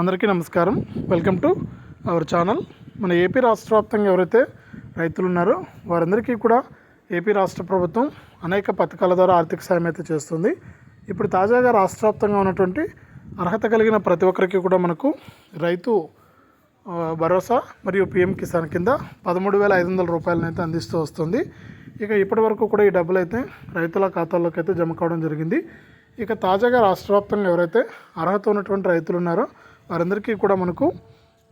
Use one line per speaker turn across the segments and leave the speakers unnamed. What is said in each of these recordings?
అందరికీ నమస్కారం. Welcome to our channel మన ఏపీ రాష్ట్ర వ్యాప్తంగా ఎవరైతే రైతులు ఉన్నారో వారందరికీ కూడా ఏపీ రాష్ట్ర ప్రభుత్వం అనేక పథకాల ద్వారా ఆర్థిక సాయం అయితే చేస్తుంది. ఇప్పుడు తాజాగా రాష్ట్ర వ్యాప్తంగా ఉన్నటువంటి అర్హత కలిగిన ప్రతి ఒక్కరికి కూడా మనకు రైతు భరోసా మరియు పిఎం కిసాన్ కింద పదమూడు వేల ఐదు వందల రూపాయలను అయితే అందిస్తూ వస్తుంది. ఇక ఇప్పటి వరకు కూడా ఈ డబ్బులు అయితే రైతుల ఖాతాల్లోకి అయితే జమ కావడం జరిగింది. ఇక తాజాగా రాష్ట్ర వ్యాప్తంగా ఎవరైతే అర్హత ఉన్నటువంటి రైతులు ఉన్నారో వారందరికీ కూడా మనకు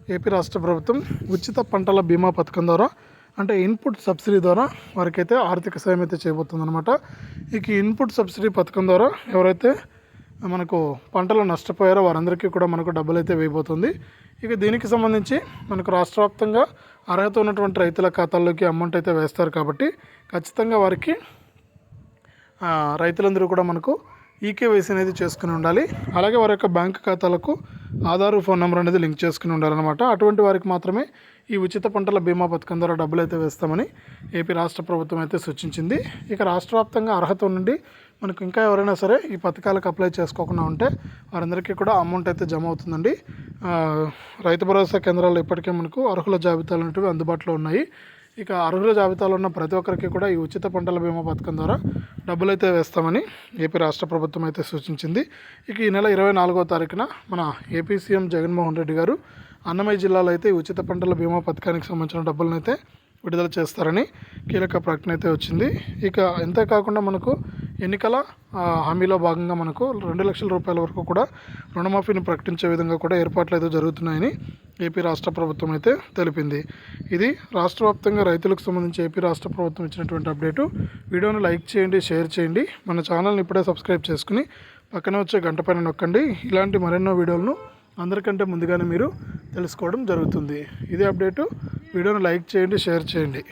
ఏపీ రాష్ట్ర ప్రభుత్వం ఉచిత పంటల బీమా పథకం ద్వారా అంటే ఇన్పుట్ సబ్సిడీ ద్వారా వారికైతే ఆర్థిక సాయం అయితే చేయబోతుంది అనమాట ఇక ఇన్పుట్ సబ్సిడీ పథకం ద్వారా ఎవరైతే మనకు పంటలు నష్టపోయారో వారందరికీ కూడా మనకు డబ్బులు అయితే వేయబోతుంది. ఇక దీనికి సంబంధించి మనకు రాష్ట్ర వ్యాప్తంగా అర్హత ఉన్నటువంటి రైతుల ఖాతాల్లోకి అమౌంట్ అయితే వేస్తారు కాబట్టి ఖచ్చితంగా వారికి రైతులందరూ కూడా మనకు ఈకేవైసీ అనేది చేసుకుని ఉండాలి. అలాగే వారి యొక్క బ్యాంక్ ఖాతాలకు ఆధార్ ఫోన్ నెంబర్ అనేది లింక్ చేసుకుని ఉండాలన్నమాట. అటువంటి వారికి మాత్రమే ఈ ఉచిత పంటల బీమా పథకం ద్వారా డబ్బులు అయితే వేస్తామని ఏపీ రాష్ట్ర ప్రభుత్వం అయితే సూచించింది. ఇక రాష్ట్ర వ్యాప్తంగా అర్హత నుండి మనకు ఇంకా ఎవరైనా సరే ఈ పథకాలకు అప్లై చేసుకోకుండా ఉంటే వారందరికీ కూడా అమౌంట్ అయితే జమ అవుతుందండి. రైతు భరోసా కేంద్రాల్లో ఇప్పటికే మనకు అర్హుల జాబితాలు అనేటివి అందుబాటులో ఉన్నాయి. ఇక అర్హుల జాబితాలో ఉన్న ప్రతి ఒక్కరికి కూడా ఈ ఉచిత పంటల బీమా పథకం ద్వారా డబ్బులైతే వేస్తామని ఏపీ రాష్ట్ర ప్రభుత్వం అయితే సూచించింది. ఇక ఈ నెల ఇరవై నాలుగో తారీఖున మన ఏపీ సీఎం జగన్మోహన్ రెడ్డి గారు అన్నమయ్య జిల్లాలో అయితే ఉచిత పంటల బీమా పథకానికి సంబంధించిన డబ్బులను అయితే విడుదల చేస్తారని కీలక ప్రకటన అయితే వచ్చింది. ఇక అంతేకాకుండా మనకు ఎన్నికల హామీలో భాగంగా మనకు రెండు లక్షల రూపాయల వరకు కూడా రుణమాఫీని ప్రకటించే విధంగా కూడా ఏర్పాట్లు అయితే జరుగుతున్నాయని ఏపీ రాష్ట్ర ప్రభుత్వం అయితే తెలిపింది. ఇది రాష్ట్ర వ్యాప్తంగా రైతులకు సంబంధించి ఏపీ రాష్ట్ర ప్రభుత్వం ఇచ్చినటువంటి అప్డేటు. వీడియోను లైక్ చేయండి షేర్ చేయండి. మన ఛానల్ని ఇప్పుడే సబ్స్క్రైబ్ చేసుకుని పక్కనే వచ్చే గంట పైన నొక్కండి. ఇలాంటి మరెన్నో వీడియోలను అందరికంటే ముందుగానే మీరు తెలుసుకోవడం జరుగుతుంది. ఇదే అప్డేటు. వీడియోను లైక్ చేయండి షేర్ చేయండి.